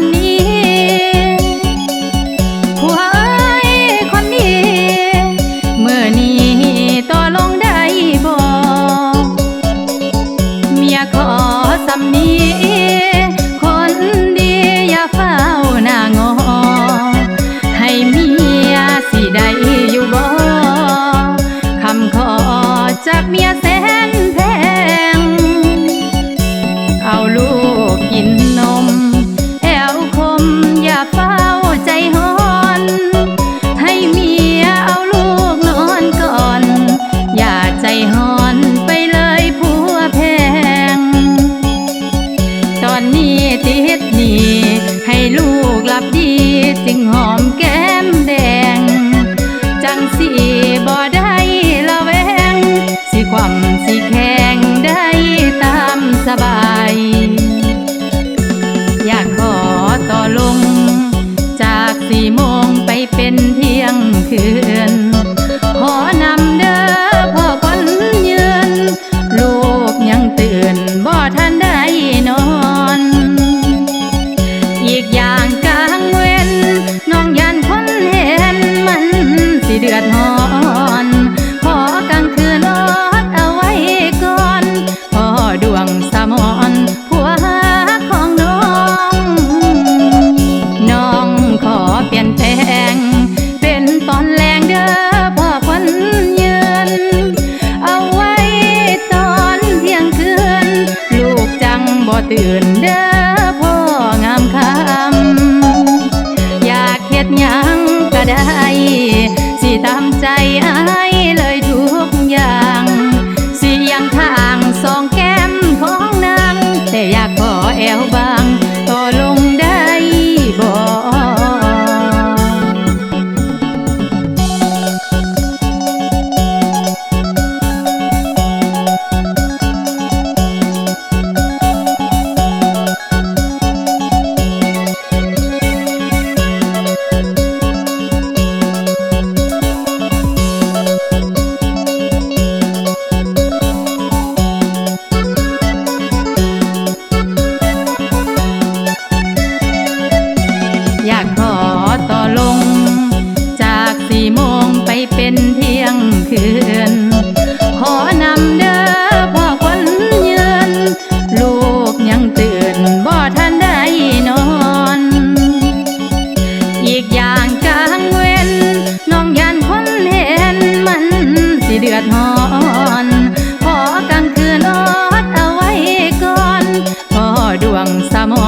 นนี้ผัวเอ้ยคนดีเมื่อนี้ต่อลงได้บ่เมียขอสำนี้ หอนไปเลยผัวแพง ตอนนี้ติดหนีให้ลูกหลับดีจึงหอมแก้มแดง จังสีบ่ได้ละแวง สิความสิแข็งได้ตามสบาย อยากขอต่อลง จากสี่โมงไปเป็นเที่ยงคืน ตื่นเด้อพ่องามคำอยากเฮ็ดยังก็ได้ สิตามใจอายเลย ต่อลง จากสี่โมงไปเป็นเที่ยงคืน ขอนำเด้อพ่อควันยืน ลูกยังตื่นบ่ทันได้นอน อีกอย่างกลางเว้น น้องยันคนเห็นมันสิเดือดร้อนขอกลางคืนอดเอาไว้ก่อน พอดวงสมอ